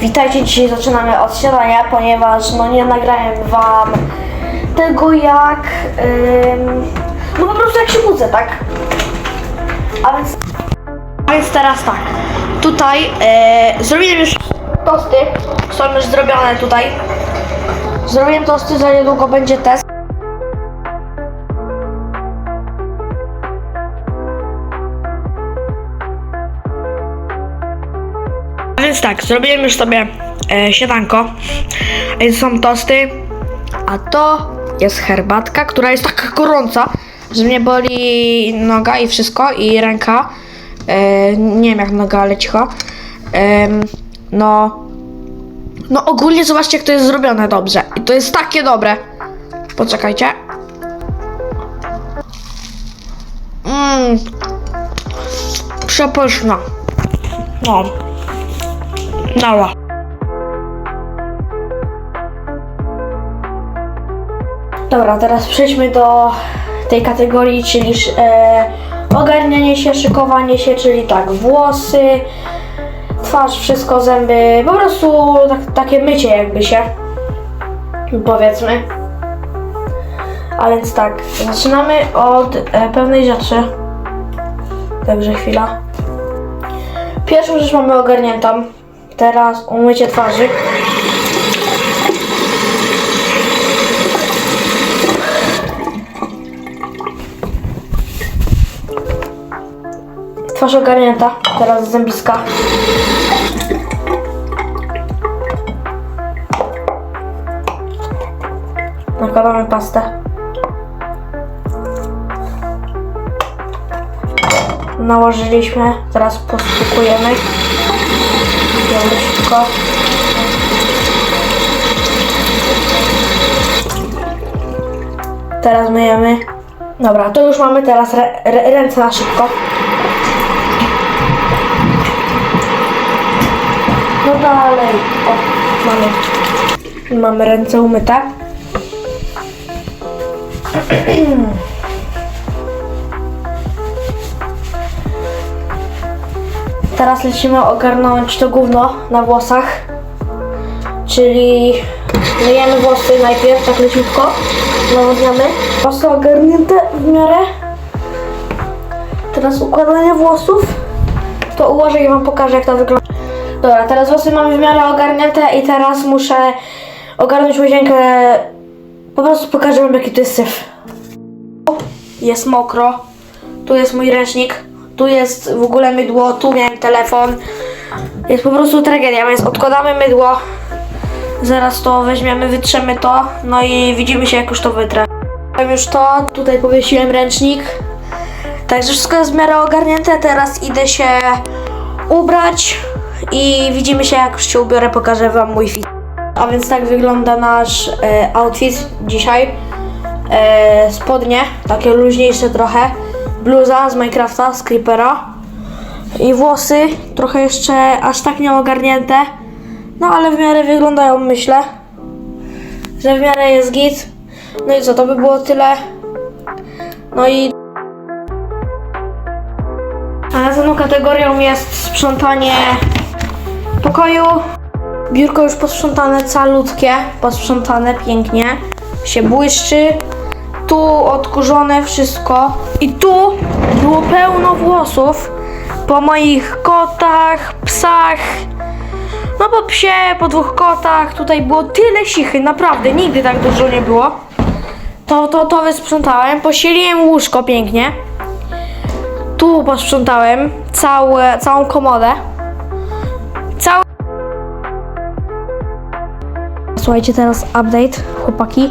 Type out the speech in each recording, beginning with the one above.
Witajcie, dzisiaj zaczynamy od śniadania, ponieważ no nie nagrałem wam tego jak, ym, no po prostu jak się budzę, tak? A więc, a więc teraz tak, tutaj e, zrobiłem już tosty, są już zrobione tutaj. Zrobiłem tosty, za niedługo będzie test. Więc tak, zrobiłem już sobie e, śniadanko. A Więc są tosty, a to jest herbatka, która jest taka gorąca, że mnie boli noga i wszystko, i ręka. E, nie wiem jak noga, ale cicho. Em, no, no ogólnie zobaczcie jak to jest zrobione dobrze. I to jest takie dobre. Poczekajcie. Mmm. Przepyszna. No. Nała. Dobra, teraz przejdźmy do tej kategorii, czyli e, ogarnianie się, szykowanie się, czyli tak, włosy, twarz, wszystko, zęby, po prostu tak, takie mycie jakby się, powiedzmy. A więc tak, zaczynamy od e, pewnej rzeczy. Także chwila. Pierwszą rzecz mamy ogarniętą. Teraz umycie twarzy. Twarz ogarnięta. Teraz zębiska. Nakładamy pastę. Nałożyliśmy. Teraz postukujemy. Białe szybko. Teraz myjemy. Dobra, to już mamy teraz re, re, ręce na szybko. No dalej. O, mamy. Mamy ręce umyte. Teraz lecimy ogarnąć to gówno na włosach. Czyli myjemy włosy najpierw, tak leciutko. Nawodniamy. Włosy ogarnięte w miarę. Teraz układanie włosów. To ułożę i wam pokażę jak to wygląda. Dobra, teraz włosy mamy w miarę ogarnięte i teraz muszę ogarnąć łazienkę. Po prostu pokażę wam jaki to jest syf. Jest mokro. Tu jest mój ręcznik. Tu jest w ogóle mydło. Tu miałem telefon. Jest po prostu tragedia, więc odkładamy mydło. Zaraz to weźmiemy, wytrzemy to. No i widzimy się jak już to wytrę. Mam już to. Tutaj powiesiłem ręcznik. Także wszystko jest w miarę ogarnięte. Teraz idę się ubrać i widzimy się jak już się ubiorę, pokażę wam mój fit. A więc tak wygląda nasz e, outfit dzisiaj. E, spodnie, takie luźniejsze trochę. Bluza z Minecrafta, z Creepera. I włosy, trochę jeszcze aż tak nie ogarnięte. No ale w miarę wyglądają, myślę. Że w miarę jest git. No i co, to by było tyle. No i a następną kategorią jest sprzątanie pokoju. Biurko już posprzątane, calutkie, posprzątane pięknie, się błyszczy. Tu odkurzone wszystko. I tu było pełno włosów po moich kotach, psach. No po psie, po dwóch kotach. Tutaj było tyle sichy, naprawdę, nigdy tak dużo nie było. To, to, to wysprzątałem. Posieliłem łóżko pięknie. Tu posprzątałem całe, całą komodę. Cały... Słuchajcie, teraz update, chłopaki.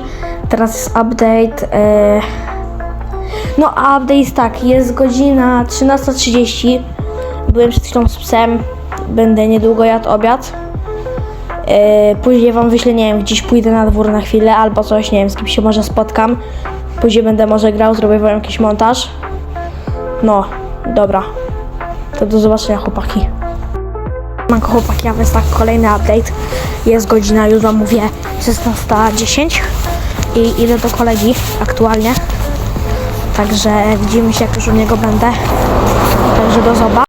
Teraz jest update. E... No, update jest tak, jest godzina 13.30. Byłem przed chwilą z psem. Będę niedługo jadł obiad. E... Później wam wyślę, nie wiem, gdzieś pójdę na dwór na chwilę albo coś, nie wiem, z kim się może spotkam. Później będę może grał, zrobię wam jakiś montaż. No, dobra. To do zobaczenia chłopaki. Manko chłopaki, a więc tak kolejny update. Jest godzina, już wam mówię, 16.10 i idę do kolegi aktualnie. Także widzimy się jak już u niego będę. Także do zoba.